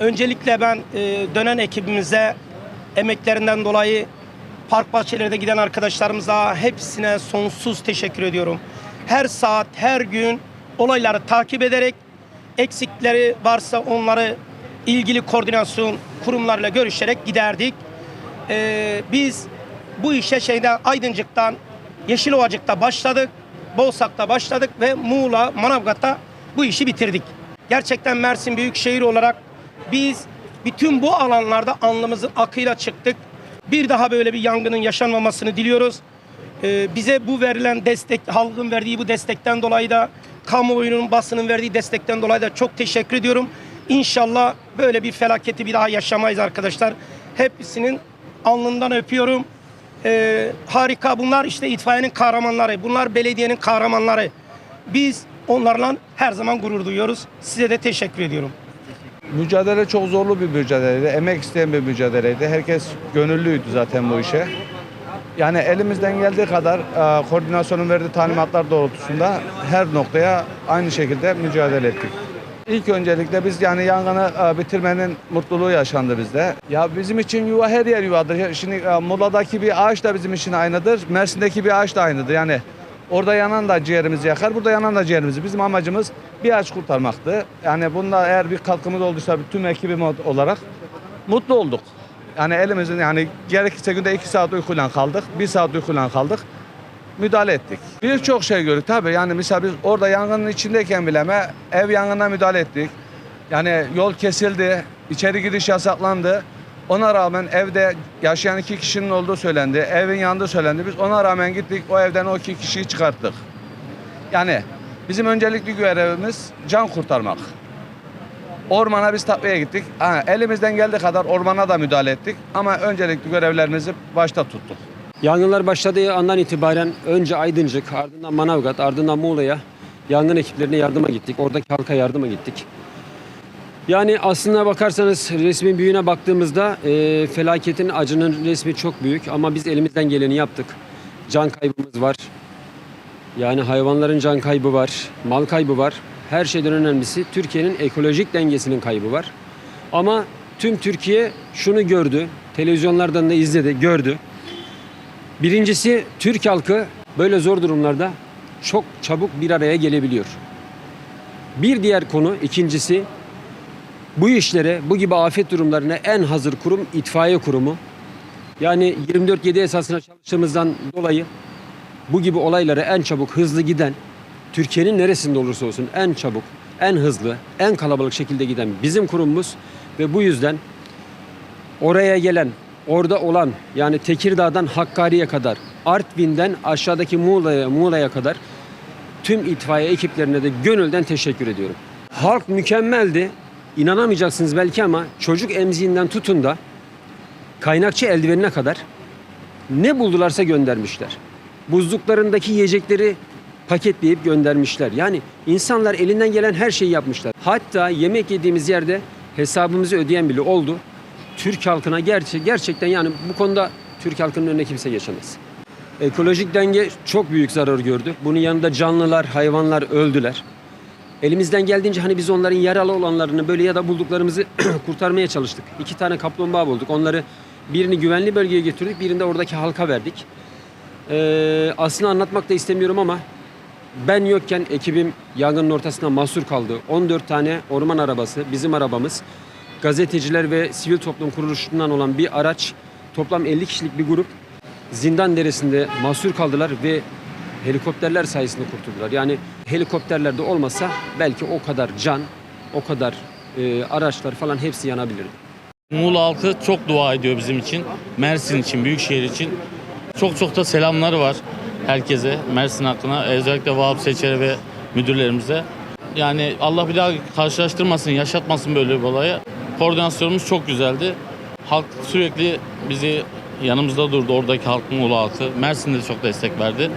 Öncelikle ben e, dönen ekibimize emeklerinden dolayı park bahçelerde giden arkadaşlarımıza hepsine sonsuz teşekkür ediyorum. Her saat, her gün olayları takip ederek eksikleri varsa onları ilgili koordinasyon kurumlarıyla görüşerek giderdik. Ee, biz bu işe şeyden Aydıncık'tan Yeşilovacık'ta başladık. Boğsak'ta başladık ve Muğla, Manavgat'ta bu işi bitirdik. Gerçekten Mersin Büyükşehir olarak biz bütün bu alanlarda alnımızın akıyla çıktık. Bir daha böyle bir yangının yaşanmamasını diliyoruz. Ee, bize bu verilen destek, halkın verdiği bu destekten dolayı da kamuoyunun basının verdiği destekten dolayı da çok teşekkür ediyorum. İnşallah böyle bir felaketi bir daha yaşamayız arkadaşlar. Hepsinin alnından öpüyorum. Ee, harika bunlar işte itfaiyenin kahramanları. Bunlar belediyenin kahramanları. Biz onlarla her zaman gurur duyuyoruz. Size de teşekkür ediyorum. Mücadele çok zorlu bir mücadeleydi. Emek isteyen bir mücadeleydi. Herkes gönüllüydü zaten bu işe. Yani elimizden geldiği kadar e, koordinasyonun verdiği talimatlar doğrultusunda her noktaya aynı şekilde mücadele ettik. İlk öncelikle biz yani yangını e, bitirmenin mutluluğu yaşandı bizde. Ya bizim için yuva her yer yuvadır. Şimdi e, Muğla'daki bir ağaç da bizim için aynıdır. Mersin'deki bir ağaç da aynıdır. Yani orada yanan da ciğerimizi yakar, burada yanan da ciğerimizi. Bizim amacımız bir ağaç kurtarmaktı. Yani bunda eğer bir katkımız olduysa tüm ekibim olarak mutlu olduk. Yani elimizin yani gerekirse günde iki saat uykuyla kaldık, bir saat uykuyla kaldık. Müdahale ettik. Birçok şey gördük tabii yani mesela biz orada yangının içindeyken bile mi ev yangına müdahale ettik. Yani yol kesildi, içeri giriş yasaklandı. Ona rağmen evde yaşayan iki kişinin olduğu söylendi. Evin yandığı söylendi. Biz ona rağmen gittik o evden o iki kişiyi çıkarttık. Yani bizim öncelikli görevimiz can kurtarmak. Ormana biz takviye gittik. Ha, elimizden geldiği kadar ormana da müdahale ettik. Ama öncelikli görevlerimizi başta tuttuk. Yangınlar başladığı andan itibaren önce Aydıncık, ardından Manavgat, ardından Muğla'ya yangın ekiplerine yardıma gittik. Oradaki halka yardıma gittik. Yani aslına bakarsanız resmin büyüğüne baktığımızda e, felaketin acının resmi çok büyük ama biz elimizden geleni yaptık. Can kaybımız var. Yani hayvanların can kaybı var, mal kaybı var. Her şeyden önemlisi Türkiye'nin ekolojik dengesinin kaybı var. Ama tüm Türkiye şunu gördü, televizyonlardan da izledi, gördü. Birincisi Türk halkı böyle zor durumlarda çok çabuk bir araya gelebiliyor. Bir diğer konu ikincisi bu işlere, bu gibi afet durumlarına en hazır kurum itfaiye kurumu. Yani 24-7 esasına çalıştığımızdan dolayı bu gibi olaylara en çabuk, hızlı giden, Türkiye'nin neresinde olursa olsun en çabuk, en hızlı, en kalabalık şekilde giden bizim kurumumuz ve bu yüzden oraya gelen, orada olan yani Tekirdağ'dan Hakkari'ye kadar, Artvin'den aşağıdaki Muğla'ya, Muğla'ya kadar tüm itfaiye ekiplerine de gönülden teşekkür ediyorum. Halk mükemmeldi. İnanamayacaksınız belki ama çocuk emziğinden tutun da kaynakçı eldivenine kadar ne buldularsa göndermişler. Buzluklarındaki yiyecekleri paketleyip göndermişler. Yani insanlar elinden gelen her şeyi yapmışlar. Hatta yemek yediğimiz yerde hesabımızı ödeyen bile oldu. Türk halkına gerçek gerçekten yani bu konuda Türk halkının önüne kimse geçemez. Ekolojik denge çok büyük zarar gördü. Bunun yanında canlılar, hayvanlar öldüler. Elimizden geldiğince hani biz onların yaralı olanlarını böyle ya da bulduklarımızı kurtarmaya çalıştık. İki tane kaplumbağa bulduk. Onları birini güvenli bölgeye getirdik, birini de oradaki halka verdik. Ee, aslında anlatmak da istemiyorum ama ben yokken ekibim yangının ortasında mahsur kaldı. 14 tane orman arabası, bizim arabamız, gazeteciler ve sivil toplum kuruluşundan olan bir araç, toplam 50 kişilik bir grup Zindan Deresi'nde mahsur kaldılar ve helikopterler sayesinde kurtuldular. Yani helikopterler de olmasa belki o kadar can, o kadar e, araçlar falan hepsi yanabilirdi. Muğla halkı çok dua ediyor bizim için. Mersin için, Büyükşehir için. Çok çok da selamları var herkese. Mersin hakkına özellikle Vahap Seçer'e ve müdürlerimize. Yani Allah bir daha karşılaştırmasın, yaşatmasın böyle bir olayı. Koordinasyonumuz çok güzeldi. Halk sürekli bizi yanımızda durdu. Oradaki halk, Muğla halkı. Mersin'de de çok destek verdi.